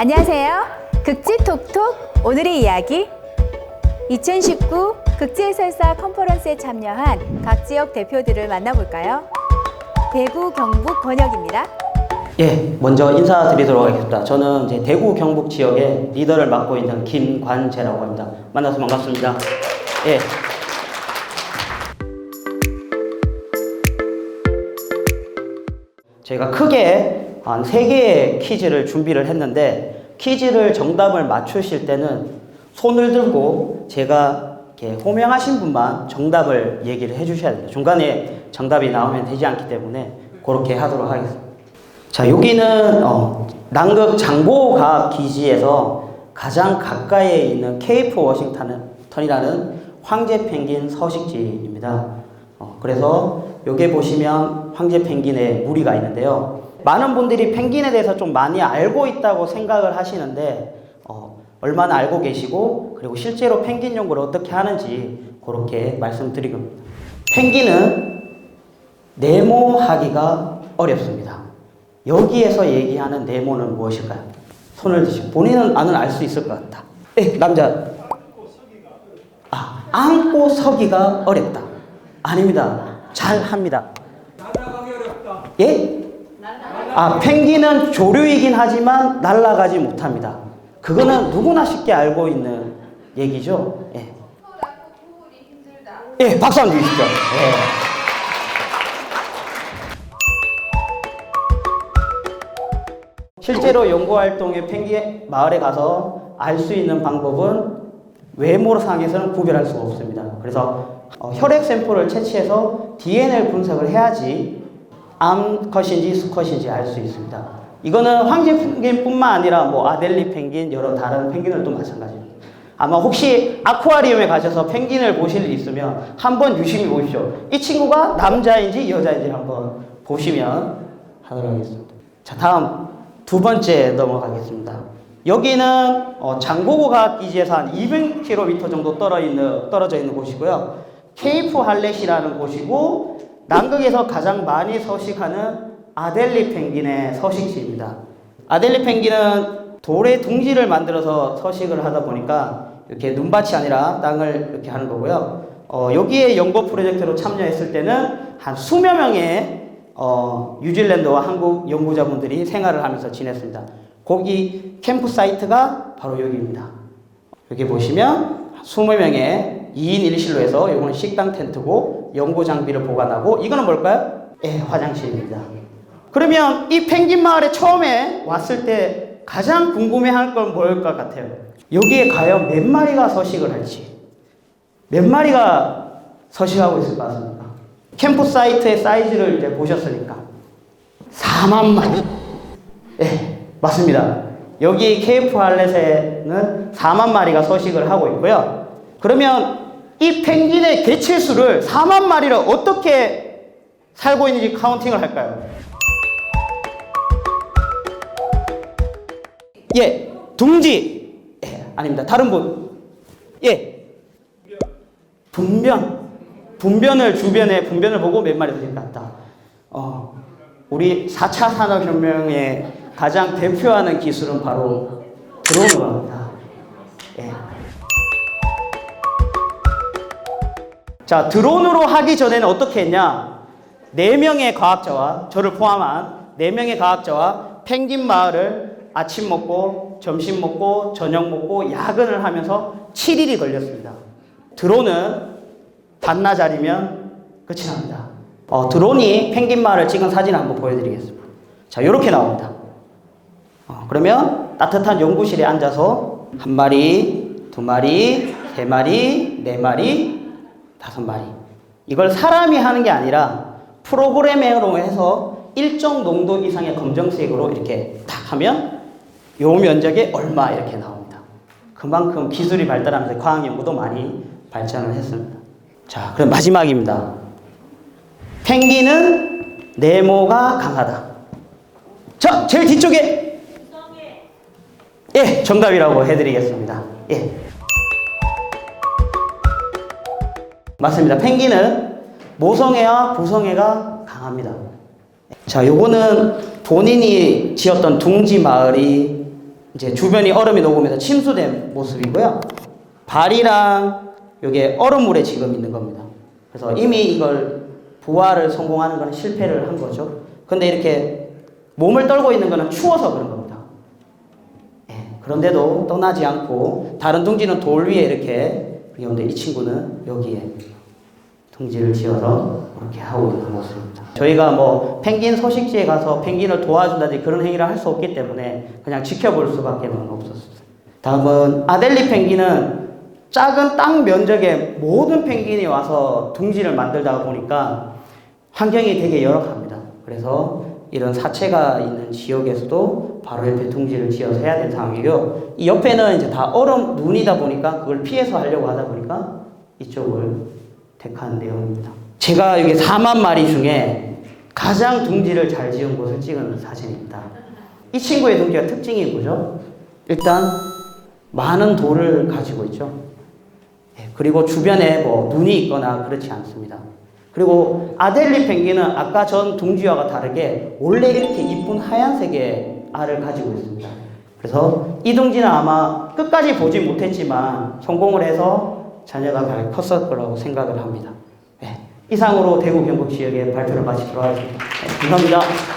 안녕하세요. 극지 톡톡 오늘의 이야기 2019 극지 해설사 컨퍼런스에 참여한 각 지역 대표들을 만나볼까요? 대구 경북 권역입니다. 예, 먼저 인사드리도록 하겠습니다. 저는 이제 대구 경북 지역의 리더를 맡고 있는 김관재라고 합니다. 만나서 반갑습니다. 예. 저희가 크게 한세 개의 퀴즈를 준비를 했는데 퀴즈를 정답을 맞추실 때는 손을 들고 제가 이렇게 호명하신 분만 정답을 얘기를 해주셔야 됩니다. 중간에 정답이 나오면 되지 않기 때문에 그렇게 하도록 하겠습니다. 자, 여기는 어, 남극 장보과학 기지에서 가장 가까이에 있는 케이프 워싱턴이라는 황제 펭귄 서식지입니다. 어, 그래서 여기 보시면 황제 펭귄의 무리가 있는데요. 많은 분들이 펭귄에 대해서 좀 많이 알고 있다고 생각을 하시는데 어, 얼마나 알고 계시고 그리고 실제로 펭귄 연구를 어떻게 하는지 그렇게 말씀드리고 펭귄은 네모하기가 어렵습니다. 여기에서 얘기하는 네모는 무엇일까요? 손을 드시고 본인은 아는 알 수 있을 것 같다. 예, 남자. 아, 안고 서기가 어렵다. 아닙니다. 잘 합니다. 예? 아, 펭귄은 조류이긴 하지만 날아가지 못합니다. 그거는 누구나 쉽게 알고 있는 얘기죠. 예. 예, 박수 한번 주시죠. 예. 실제로 연구활동에 펭귄 마을에 가서 알 수 있는 방법은 외모상에서는 구별할 수가 없습니다. 그래서 어, 혈액 샘플을 채취해서 DNA를 분석을 해야지 암 컷인지 수컷인지 알 수 있습니다. 이거는 황제 펭귄뿐만 아니라 뭐 아델리 펭귄 여러 다른 펭귄들도 마찬가지입니다. 아마 혹시 아쿠아리움에 가셔서 펭귄을 보실 일 있으면 한번 유심히 보십시오. 이 친구가 남자인지 여자인지 한번 보시면 하도록 하겠습니다. 자, 다음 두 번째 넘어가겠습니다. 여기는 어, 장보고 과학기지에서 한 200km 정도 떨어 있는, 떨어져 있는 곳이고요. 케이프 할렛이라는 곳이고 남극에서 가장 많이 서식하는 아델리 펭귄의 서식지입니다. 아델리 펭귄은 돌에 둥지를 만들어서 서식을 하다 보니까 이렇게 눈밭이 아니라 땅을 이렇게 하는 거고요. 어, 여기에 연구 프로젝트로 참여했을 때는 한 수몇 명의 어, 뉴질랜드와 한국 연구자분들이 생활을 하면서 지냈습니다. 거기 캠프 사이트가 바로 여기입니다. 여기 보시면 20명의 2인 1실로 해서 이거는 식당 텐트고 연구 장비를 보관하고 이거는 뭘까요? 예, 화장실입니다. 그러면 이 펭귄 마을에 처음에 왔을 때 가장 궁금해할 건 뭘 것 같아요? 여기에 과연 몇 마리가 서식을 할지 몇 마리가 서식하고 있을 것 같습니까? 캠프 사이트의 사이즈를 이제 보셨으니까 4만 마리. 예, 맞습니다. 여기 케이프 할렛에는 4만 마리가 서식을 하고 있고요. 그러면 이 펭귄의 개체수를 4만 마리를 어떻게 살고 있는지 카운팅을 할까요? 예, 둥지. 예, 아닙니다. 다른 분. 예. 분변. 분변을 주변에 분변을 보고 몇 마리 되실 것 같다. 어, 우리 4차 산업혁명의 가장 대표하는 기술은 바로 드론으로 합니다. 예. 자, 드론으로 하기 전에는 어떻게 했냐? 4명의 과학자와 저를 포함한 4명의 과학자와 펭귄 마을을 아침 먹고 점심 먹고 저녁 먹고 야근을 하면서 7일이 걸렸습니다. 드론은 반나절이면 끝이 납니다. 어, 드론이 펭귄 마을을 찍은 사진 한번 보여드리겠습니다. 자, 이렇게 나옵니다. 어, 그러면 따뜻한 연구실에 앉아서 한 마리, 두 마리, 세 마리, 네 마리, 다섯 마리. 이걸 사람이 하는 게 아니라 프로그래밍으로 해서 일정 농도 이상의 검정색으로 이렇게 딱 하면 요 면적에 얼마 이렇게 나옵니다. 그만큼 기술이 발달하면서 과학 연구도 많이 발전을 했습니다. 자, 그럼 마지막입니다. 펭귄은 네모가 강하다. 자, 제일 뒤쪽에. 예, 정답이라고 해드리겠습니다. 예. 맞습니다. 펭귄은 모성애와 부성애가 강합니다. 자, 요거는 본인이 지었던 둥지 마을이 이제 주변이 얼음이 녹으면서 침수된 모습이고요. 발이랑 요게 얼음물에 지금 있는 겁니다. 그래서 이미 이걸 부화를 성공하는 거는 실패를 한 거죠. 근데 이렇게 몸을 떨고 있는 거는 추워서 그런 겁니다. 예, 그런데도 떠나지 않고 다른 둥지는 돌 위에 이렇게 그런데 이 친구는 여기에 둥지를 지어서 그렇게 하고 있는 모습입니다. 저희가 뭐 펭귄 서식지에 가서 펭귄을 도와준다든지 그런 행위를 할 수 없기 때문에 그냥 지켜볼 수밖에 없었습니다. 다음은 아델리 펭귄은 작은 땅 면적에 모든 펭귄이 와서 둥지를 만들다 보니까 환경이 되게 열악합니다. 그래서 이런 사체가 있는 지역에서도 바로 옆에 둥지를 지어서 해야 되는 상황이고요. 이 옆에는 이제 다 얼음 눈이다 보니까 그걸 피해서 하려고 하다 보니까 이쪽을 택한 내용입니다. 제가 여기 4만 마리 중에 가장 둥지를 잘 지은 곳을 찍은 사진입니다. 이 친구의 둥지가 특징이 뭐죠? 일단 많은 돌을 가지고 있죠. 예, 그리고 주변에 뭐 눈이 있거나 그렇지 않습니다. 그리고 아델리 펭귄은 아까 전 둥지와가 다르게 원래 이렇게 이쁜 하얀색의 알을 가지고 있습니다. 그래서 이 둥지는 아마 끝까지 보지 못했지만 성공을 해서 자녀가 잘 컸을 거라고 생각을 합니다. 네, 이상으로 대구 경북 지역의 발표를 마치도록 하겠습니다. 네, 감사합니다.